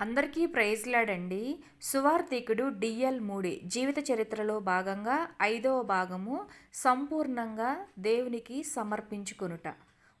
అందరికీ ప్రైజ్లాడండి. సువార్థికుడు డిఎల్ మూడి జీవిత చరిత్రలో భాగంగా ఐదవ భాగము సంపూర్ణంగా దేవునికి సమర్పించుకొనుట.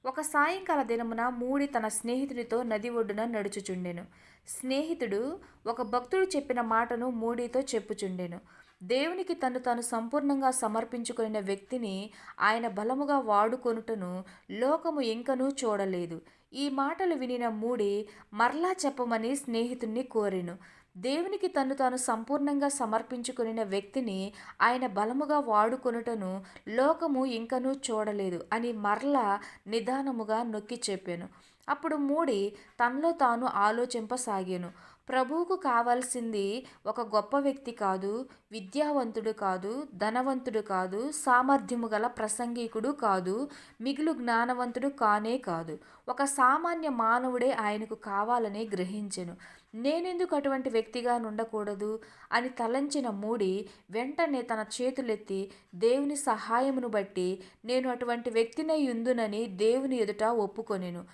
ఒక సాయంకాల దినమున మూడి తన స్నేహితుడితో నది ఒడ్డున నడుచుచుండెను. స్నేహితుడు ఒక భక్తుడు చెప్పిన మాటను మూడితో చెప్పుచుండెను. దేవునికి తను తాను సంపూర్ణంగా సమర్పించుకున్న వ్యక్తిని ఆయన బలముగా వాడుకొనుటను లోకము ఇంకనూ చూడలేదు. ఈ మాటలు వినిన మూడి మరలా చెప్పమని స్నేహితుణ్ణి కోరెను. దేవునికి తను తాను సంపూర్ణంగా సమర్పించుకుని వ్యక్తిని ఆయన బలముగా వాడుకొనుటను లోకము ఇంకనూ చూడలేదు అని మరలా నిదానముగా నొక్కి చెప్పాను. అప్పుడు మూడి తనలో తాను ఆలోచింపసాగాను. ప్రభువుకు కావాల్సింది ఒక గొప్ప వ్యక్తి కాదు విద్యావంతుడు కాదు ధనవంతుడు కాదు సామర్థ్యము గల ప్రసంగికుడు కాదు మిగులు జ్ఞానవంతుడు కానే కాదు. ఒక సామాన్య మానవుడే ఆయనకు కావాలని గ్రహించెను. నేనెందుకు అటువంటి వ్యక్తిగా ఉండకూడదు అని తలంచిన మూడి వెంటనే తన చేతులెత్తి దేవుని సహాయమును బట్టి నేను అటువంటి వ్యక్తినై ఉందునని దేవుని ఎదుట ఒప్పుకొనెను.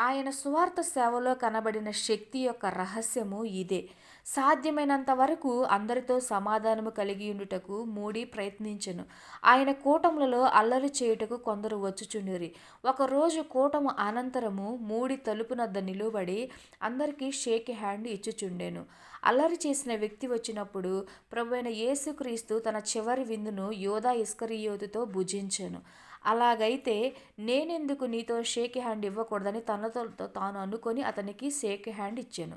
ఆయన సువార్త సేవలో కనబడిన శక్తి యొక్క రహస్యము ఇదే. సాధ్యమైనంత వరకు అందరితో సమాధానము కలిగి ఉండుటకు మూడి ప్రయత్నించెను. ఆయన కూటములలో అల్లరి చేయుటకు కొందరు వచ్చుచుండిరి. ఒకరోజు కూటము అనంతరము మూడి తలుపునద్ద నిలువబడి అందరికీ షేక్ హ్యాండ్ ఇచ్చుచుండెను. అల్లరి చేసిన వ్యక్తి వచ్చినప్పుడు ప్రభు అయిన యేసుక్రీస్తు తన చివరి విందును యోధా ఇస్కరియోతుతో భుజించెను. అలాగైతే నేనెందుకు నీతో షేక్ హ్యాండ్ ఇవ్వకూడదని తనతో తాను అనుకొని అతనికి షేక్ హ్యాండ్ ఇచ్చాను.